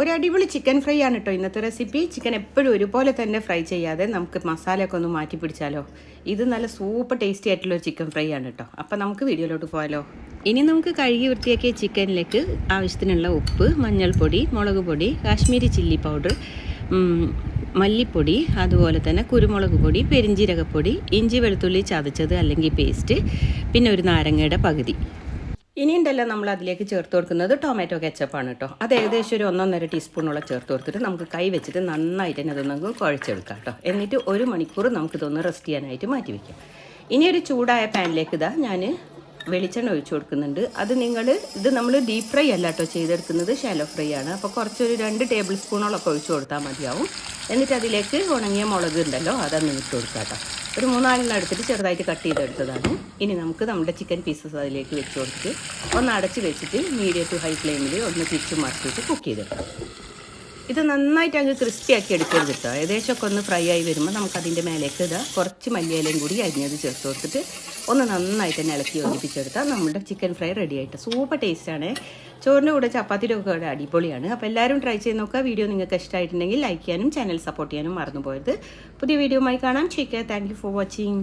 ഒരു അടിപൊളി chicken fry ആണ് കേട്ടോ ഇന്നത്തെ റെസിപ്പി ചിക്കൻ എപ്പോഴും ഒരുപോലെ തന്നെ ഫ്രൈ ചെയ്യാതെ നമുക്ക് മസാലയൊക്കെ ഒന്ന് മാറ്റി പിടിച്ചാലോ? ഇത് നല്ല സൂപ്പർ ടേസ്റ്റി ആയിട്ടുള്ള ഒരു ചിക്കൻ ഫ്രൈ ആണ് കേട്ടോ അപ്പോൾ നമുക്ക് വീഡിയോയിലോട്ട് പോകാലോ ഇനി നമുക്ക് കഴുകി വൃത്തിയാക്കിയ ചിക്കനിലേക്ക് ആവശ്യത്തിനുള്ള ഉപ്പ് മഞ്ഞൾപ്പൊടി മുളക് പൊടി കാശ്മീരി ചില്ലി പൗഡർ മല്ലിപ്പൊടി അതുപോലെ തന്നെ കുരുമുളക് പൊടി പെരിഞ്ചീരകപ്പൊടി ഇഞ്ചി വെളുത്തുള്ളി ചതച്ചത് അല്ലെങ്കിൽ പേസ്റ്റ് പിന്നെ ഒരു നാരങ്ങയുടെ പകുതി. ഇനി ഉണ്ടല്ലോ നമ്മൾ അതിലേക്ക് ചേർത്ത് കൊടുക്കുന്നത് ടൊമാറ്റോ കെച്ചപ്പാണ് കേട്ടോ അത് ഏകദേശം ഒരു ഒന്നൊന്നര ടീസ്പൂണോളം ചേർത്ത് കൊടുത്തിട്ട് നമുക്ക് കൈ വെച്ചിട്ട് നന്നായിട്ട് തന്നെ അതൊന്ന് കുഴച്ചെടുക്കാം കേട്ടോ എന്നിട്ട് ഒരു മണിക്കൂർ നമുക്കിതൊന്ന് റെസ്റ്റ് ചെയ്യാനായിട്ട് മാറ്റി വയ്ക്കാം ഇനി ഒരു ചൂടായ പാനിലേക്ക് ഇതാ ഞാൻ വെളിച്ചെണ്ണ ഒഴിച്ചു കൊടുക്കുന്നുണ്ട്. അത് നിങ്ങൾ ഇത് നമ്മൾ ഡീപ് ഫ്രൈ അല്ല കേട്ടോ ചെയ്തെടുക്കുന്നത് ഷാലോ ഫ്രൈ ആണ്. അപ്പോൾ കുറച്ചൊരു രണ്ട് ടേബിൾ സ്പൂണോളൊക്കെ ഒഴിച്ചു കൊടുത്താൽ മതിയാവും. എന്നിട്ട് അതിലേക്ക് ഉണങ്ങിയ മുളക് ഉണ്ടല്ലോ അതൊന്ന് ഇട്ട് കൊടുക്കാം കേട്ടോ ഒരു മൂന്നാലെണ്ണം എടുത്തിട്ട് ചെറുതായിട്ട് കട്ട് ചെയ്തെടുത്തതാണ്. ഇനി നമുക്ക് നമ്മുടെ ചിക്കൻ പീസസ് അതിലേക്ക് വെച്ച് കൊടുത്ത് ഒന്ന് അടച്ച് വെച്ചിട്ട് മീഡിയം ടു ഹൈ ഫ്ലെയിമിൽ ഒന്ന് തിരിച്ച് മറിച്ചിട്ട് കുക്ക് ചെയ്തെടുക്കാം. ഇത് നന്നായിട്ട് അങ്ങ് ക്രിസ്പി ആക്കി എടുക്കരുത് കേട്ടോ. ഏകദേശമൊക്കെ ഒന്ന് ഫ്രൈ ആയി വരുമ്പോൾ നമുക്കതിന്റെ മേലേക്ക് ഇതാ കുറച്ച് മല്ലിയിലയും കൂടി അരിഞ്ഞത് ചേർത്ത് കൊടുത്തിട്ട് ഒന്ന് നന്നായിട്ട് തന്നെ ഇളക്കി യോജിപ്പിച്ചെടുത്താൽ നമ്മുടെ ചിക്കൻ ഫ്രൈ റെഡി ആയിട്ട്. സൂപ്പർ ടേസ്റ്റാണ് ചോറിന്റെ കൂടെ ചപ്പാത്തിയുടെ ഒക്കെ അടിപൊളിയാണ്. അപ്പോൾ എല്ലാവരും ട്രൈ ചെയ്ത് നോക്കുക. വീഡിയോ നിങ്ങൾക്ക് ഇഷ്ടമായിട്ടുണ്ടെങ്കിൽ ലൈക്ക് ചെയ്യാനും ചാനൽ സപ്പോർട്ട് ചെയ്യാനും മറന്നു പോയത് പുതിയ വീഡിയോയുമായി കാണാം. ചേക്ക് താങ്ക് ഫോർ വാച്ചിങ്